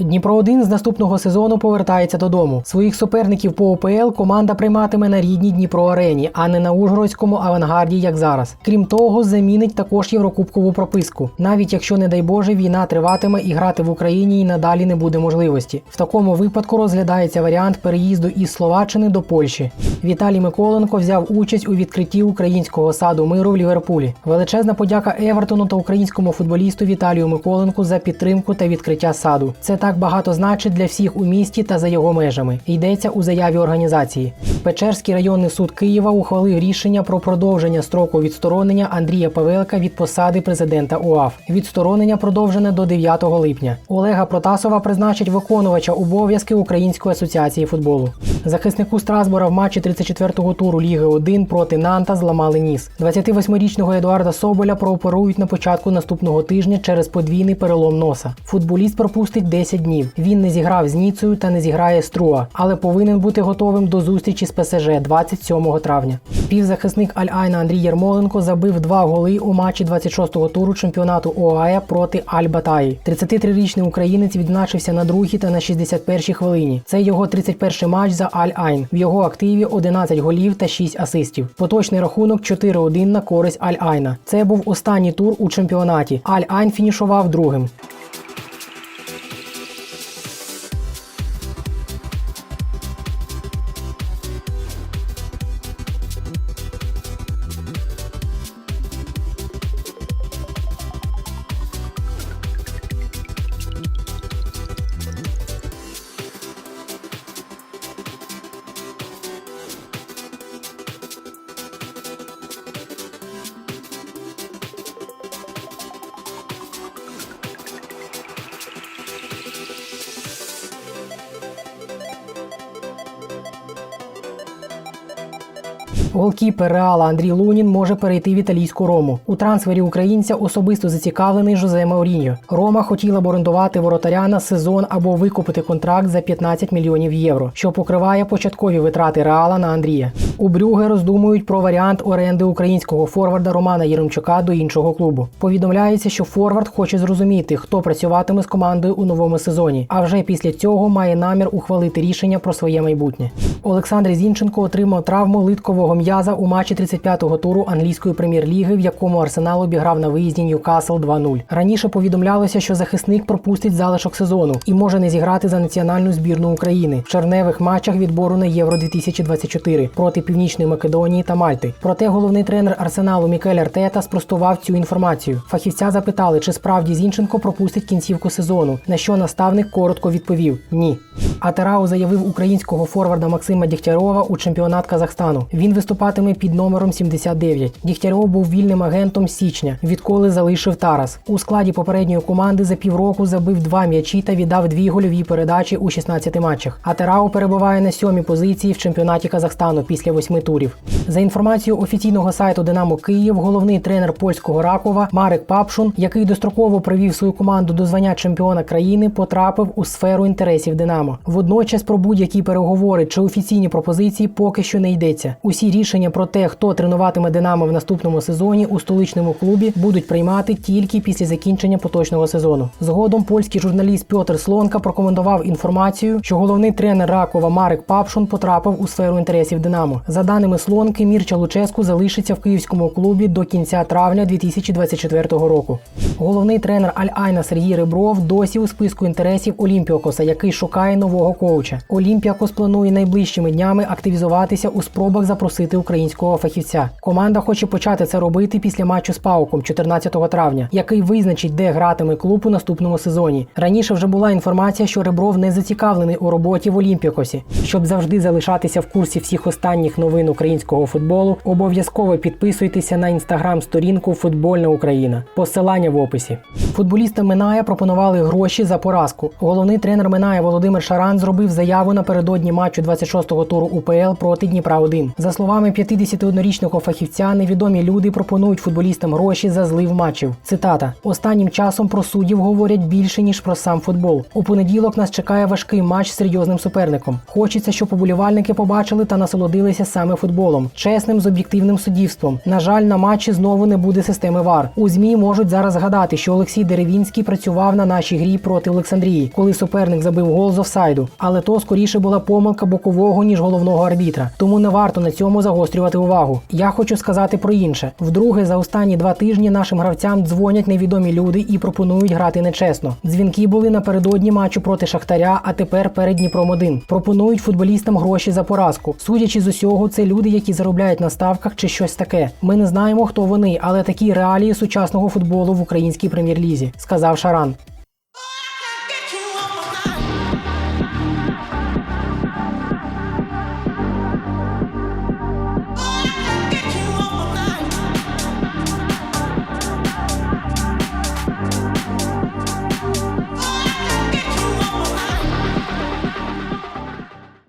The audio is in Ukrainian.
Дніпро 1 з наступного сезону повертається додому. Своїх суперників по ОПЛ команда прийматиме на рідній Дніпро арені, а не на Ужгородському авангарді, як зараз. Крім того, замінить також єврокубкову прописку. Навіть якщо, не дай Боже, війна триватиме і грати в Україні і надалі не буде можливості. В такому випадку розглядається варіант переїзду із Словаччини до Польщі. Віталій Миколенко взяв участь у відкритті українського саду миру в Ліверпулі. Величезна подяка Евертону та українському футболісту Віталію Миколенку за підтримку та відкриття саду. Це так багато значить для всіх у місті та за його межами. Йдеться у заяві організації. Печерський районний суд Києва ухвалив рішення про продовження строку відсторонення Андрія Павелка від посади президента УАФ. Відсторонення продовжене до 9 липня. Олега Протасова призначить виконувача обов'язки Української асоціації футболу. Захиснику Страсбора в матчі 34-го туру Ліги 1 проти Нанта зламали ніс. 28-річного Едуарда Соболя прооперують на початку наступного тижня через подвійний перелом носа. Футболіст пропустить 10 днів. Він не зіграв з Ніцею та не зіграє з Труа, але повинен бути готовим до зустрічі з ПСЖ 27 травня. Півзахисник Аль-Айна Андрій Єрмоленко забив два голи у матчі 26-го туру чемпіонату ОАЕ проти Аль-Батаї. 33-річний українець відзначився на другій та на 61-й хвилині. Це його 31-й матч за Аль-Айн. В його активі 11 голів та 6 асистів. Поточний рахунок 4-1 на користь Аль-Айна. Це був останній тур у чемпіонаті. Аль-Айн фінішував другим. Голкіпер Реала Андрій Лунін може перейти в італійську Рому. У трансфері українця особисто зацікавлений Жозе Мауріньо. Рома хотіла б орендувати воротаря на сезон або викупити контракт за 15 мільйонів євро, що покриває початкові витрати Реала на Андрія. У Брюге роздумують про варіант оренди українського форварда Романа Єремчука до іншого клубу. Повідомляється, що форвард хоче зрозуміти, хто працюватиме з командою у новому сезоні. А вже після цього має намір ухвалити рішення про своє майбутнє. Олександр Зінченко отримав травму литкового м'яза у матчі 35-го туру англійської прем'єр-ліги, в якому Арсенал обіграв на виїзді Ньюкасл 2-0. Раніше повідомлялося, що захисник пропустить залишок сезону і може не зіграти за національну збірну України в черневих матчах відбору на Євро 2024 проти Північної Македонії та Мальти. Проте головний тренер Арсеналу Мікель Артета спростував цю інформацію. Фахівця запитали, чи справді Зінченко пропустить кінцівку сезону. На що наставник коротко відповів: ні. Атерау заявив українського форварда Максима Дігтярова у чемпіонат Казахстану. Він виступатиме під номером 79. Дігтяров був вільним агентом січня, відколи залишив Тарас. У складі попередньої команди за півроку забив два м'ячі та віддав дві гольові передачі у 16 матчах. Атерау перебуває на сьомій позиції в чемпіонаті Казахстану після восьми турів. За інформацією офіційного сайту Динамо Київ, головний тренер польського Ракова Марек Папшун, який достроково привів свою команду до звання чемпіона країни, потрапив у сферу інтересів Динамо. Водночас про будь-які переговори чи офіційні пропозиції поки що не йдеться. Усі рішення про те, хто тренуватиме Динамо в наступному сезоні у столичному клубі, будуть приймати тільки після закінчення поточного сезону. Згодом польський журналіст Пьотр Слонка прокоментував інформацію, що головний тренер Ракова Марек Папшун потрапив у сферу інтересів Динамо. За даними Слонки, Мірча Луческу залишиться в київському клубі до кінця травня 2024 року. Головний тренер Аль-Айна Сергій Ребров досі у списку інтересів Олімпіокоса, який шукає нового коуча. Олімпіакос планує найближчими днями активізуватися у спробах запросити українського фахівця. Команда хоче почати це робити після матчу з Пауком 14 травня, який визначить, де гратиме клуб у наступному сезоні. Раніше вже була інформація, що Ребров не зацікавлений у роботі в Олімпіакосі. Щоб завжди залишатися в курсі всіх останніх новин українського футболу, обов'язково підписуйтеся на інстаграм-сторінку Футбольна Україна. Посилання в описі. Футболістам Миная пропонували гроші за поразку. Головний тренер Миная Володимир Шаран зробив заяву напередодні матчу 26-го туру УПЛ проти Дніпра 1 За словами 51-річного фахівця, невідомі люди пропонують футболістам гроші за злив матчів. Цитата: останнім часом про суддів говорять більше ніж про сам футбол. У понеділок нас чекає важкий матч з серйозним суперником. Хочеться, щоб поболівальники побачили та насолодилися саме футболом, чесним з об'єктивним суддівством. На жаль, на матчі знову не буде системи ВАР. У змі можуть зараз згадати, що Олексій Деревінський працював на нашій грі проти Олександрії, коли суперник забив гол з офсайду. Але то скоріше була помилка бокового ніж головного арбітра. Тому не варто на цьому загострювати увагу. Я хочу сказати про інше. Вдруге, за останні два тижні нашим гравцям дзвонять невідомі люди і пропонують грати нечесно. Дзвінки були напередодні матчу проти Шахтаря, а тепер перед Дніпром 1 Пропонують футболістам гроші за поразку. Судячи з усього, це люди, які заробляють на ставках чи щось таке. Ми не знаємо, хто вони, але такі реалії сучасного футболу в українській прем'єр-лізі, сказав Шаран.